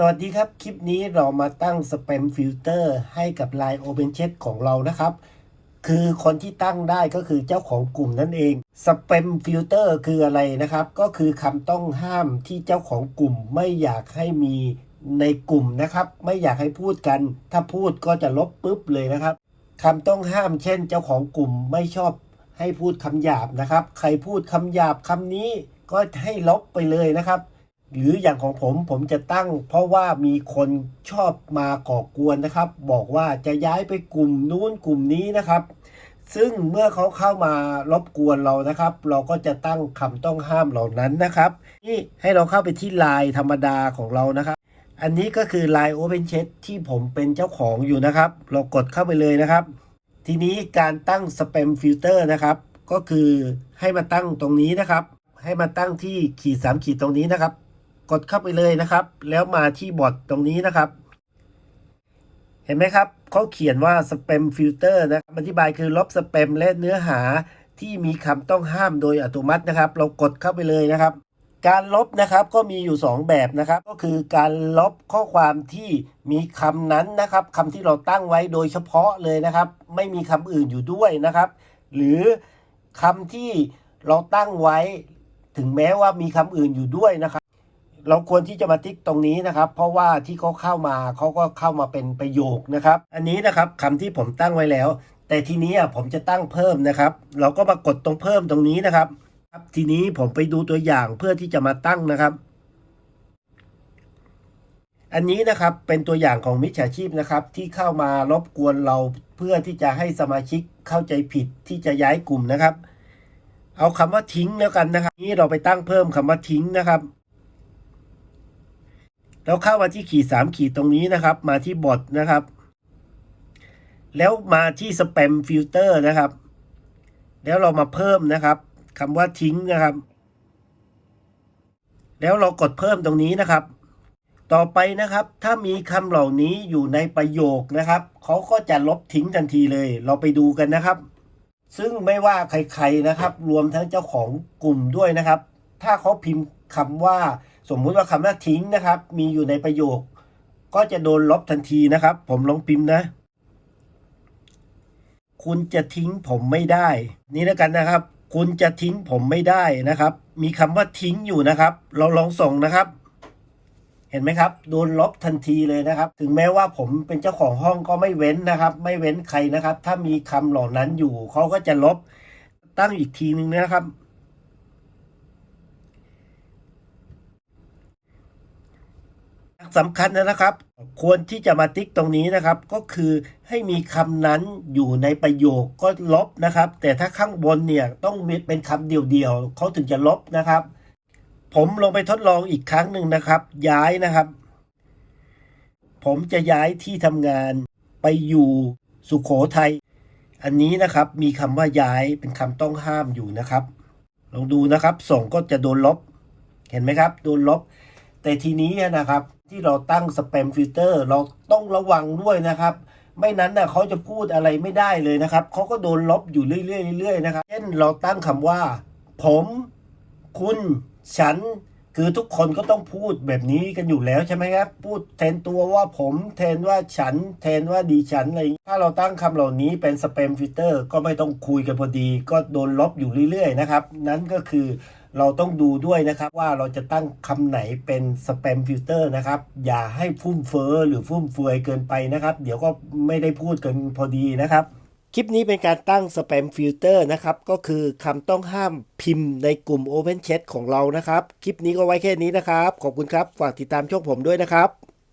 สวัสดีครับ คลิปนี้เรามาตั้งสเปมฟิลเตอร์ให้กับ Line Open Chat ของเรานะครับ คือคนที่ตั้งได้ก็คือเจ้าของกลุ่มนั่นเองสเปมฟิลเตอร์คืออะไรนะครับ ก็คือคำต้องห้ามที่เจ้าของกลุ่มไม่อยากให้มีในกลุ่มนะครับ ไม่อยากให้พูดกัน ถ้าพูดก็จะลบปุ๊บเลยนะครับคำต้องห้ามเช่น เจ้าของกลุ่มไม่ชอบให้พูดคำหยาบนะครับ ใครพูดคำหยาบคำนี้ก็ให้ลบไปเลยนะครับ หรืออย่างของผมผมจะตั้ง เพราะว่ามีคนชอบมาก่อกวนนะครับ บอกว่าจะย้ายไปกลุ่มนู้นกลุ่มนี้นะครับ ซึ่งเมื่อเขาเข้ามารบกวนเรานะครับ เราก็จะตั้งคำต้องห้ามเหล่านั้นนะครับ นี่ให้เราเข้าไปที่ไลน์ธรรมดาของเรานะครับ อันนี้ก็คือ Line Open Chat ที่ผมเป็นเจ้าของอยู่นะครับ เรากดเข้าไปเลยนะครับ ทีนี้การตั้ง Spam Filter นะครับ ก็คือให้มาตั้งตรงนี้นะครับ ให้มาตั้งที่ขีดสามขีดตรงนี้นะครับ กดเข้าไปเลยนะครับ แล้วมาที่บอทตรงนี้นะครับ เห็นไหมครับเขาเขียนว่า spam filter นะอธิบายคือลบส p ปมและเนื้อหาที่มีคำต้องห้ามโดยอัตโนมัตินะครับ เรากดเข้าไปเลยนะครับ การลบนะครับก็มีอยู่ 2 แบบนะครับ ก็คือการลบข้อความที่มีคำนั้นนะครับคำที่เราตั้งไว้โดยเฉพาะเลยนะครับ ไม่มีคำอื่นอยู่ด้วยนะครับ หรือคำที่เราตั้งไว้ถึงแม้ว่ามีคำอื่นอยู่ด้วยนะครับ เราควรที่จะมาติ๊กตรงนี้นะครับ เพราะว่าที่เขาเข้ามาเขาก็เข้ามาเป็นประโยคนะครับ อันนี้นะครับคำที่ผมตั้งไว้แล้ว แต่ทีนี้ผมจะตั้งเพิ่มนะครับ เราก็มากดตรงเพิ่มตรงนี้นะครับครับทีนี้ผมไปดูตัวอย่างเพื่อที่จะมาตั้งนะครับ อันนี้นะครับเป็นตัวอย่างของมิจฉาชีพนะครับ ที่เข้ามารบกวนเราเพื่อที่จะให้สมาชิกเข้าใจผิดที่จะย้ายกลุ่มนะครับ เอาคำว่าทิ้งแล้วกันนะครับ นี้เราไปตั้งเพิ่มคำว่าทิ้งนะครับ แล้วเข้ามาที่ขีดสามขีดตรงนี้นะครับ มาที่บทนะครับ แล้วมาที่ส p ปมฟิลเตอร์นะครับ แล้วเรามาเพิ่มนะครับคำว่าทิ้งนะครับ แล้วเรากดเพิ่มตรงนี้นะครับ ต่อไปนะครับ ถ้ามีคำเหล่านี้อยู่ในประโยคนะครับ เขาก็จะลบทิ้งทันทีเลย เราไปดูกันนะครับ ซึ่งไม่ว่าใครๆนะครับ รวมทั้งเจ้าของกลุ่มด้วยนะครับ ถ้าเขาพิมพ์คำว่า สมมุติว่าคำว่าทิ้งนะครับ มีอยู่ในประโยค ก็จะโดนลบทันทีนะครับ ผมลองพิมพ์นะ คุณจะทิ้งผมไม่ได้ นี่แล้วกันนะครับ คุณจะทิ้งผมไม่ได้นะครับ มีคำว่าทิ้งอยู่นะครับ เราลองส่งนะครับ เห็นไหมครับ โดนลบทันทีเลยนะครับ ถึงแม้ว่าผมเป็นเจ้าของห้องก็ไม่เว้นนะครับ ไม่เว้นใครนะครับ ถ้ามีคำเหล่านั้นอยู่เขาก็จะลบตั้งอีกทีนึงนะครับ สำคัญนะครับ ควรที่จะมาติ๊กตรงนี้นะครับ ก็คือให้มีคำนั้นอยู่ในประโยคก็ลบนะครับ แต่ถ้าข้างบนเนี่ยต้องมีเป็นคำเดียวๆเขาถึงจะลบนะครับ ผมลงไปทดลองอีกครั้งหนึ่งนะครับ ย้ายนะครับ ผมจะย้ายที่ทำงานไปอยู่สุขโขทัยอันนี้นะครับมีคำว่าย้ายเป็นคำต้องห้ามอยู่นะครับ ลองดูนะครับส่งก็จะโดนลบ เห็นไหมครับ โดนลบ แต่ทีนี้นะครับ ที่เราตั้งสเปมฟิลเตอร์เราต้องระวังด้วยนะครับ ไม่นั้นนะเขาจะพูดอะไรไม่ได้เลยนะครับเขาก็โดนลบอยู่เรื่อยๆเรื่อยๆนะครับเช่นเราตั้งคำว่า ผม คุณ ฉัน คือทุกคนก็ต้องพูดแบบนี้กันอยู่แล้วใช่ไหมครับ พูดแทนตัวว่าผมแทนว่าฉัน แทนว่าดีฉันอะไรถ้าเราตั้งคำเหล่านี้เป็นสเปมฟิลเตอร์ก็ไม่ต้องคุยกันพอดี ก็โดนลบอยู่เรื่อยๆนะครับ นั่นก็คือ เราต้องดูด้วยนะครับว่าเราจะตั้งคำไหนเป็นสแปมฟิลเตอร์นะครับ อย่าให้ฟุ่มเฟ้อหรือฟุ่มเฟือยเกินไปนะครับ เดี๋ยวก็ไม่ได้พูดกันพอดีนะครับ คลิปนี้เป็นการตั้งส p ปมฟิลเตอร์นะครับ ก็คือคำต้องห้ามพิมพ์ในกลุ่ม Open Chat ของเรานะครับ คลิปนี้ก็ไว้แค่นี้นะครับ ขอบคุณครับ ฝากติดตามช่องผมด้วยนะครับ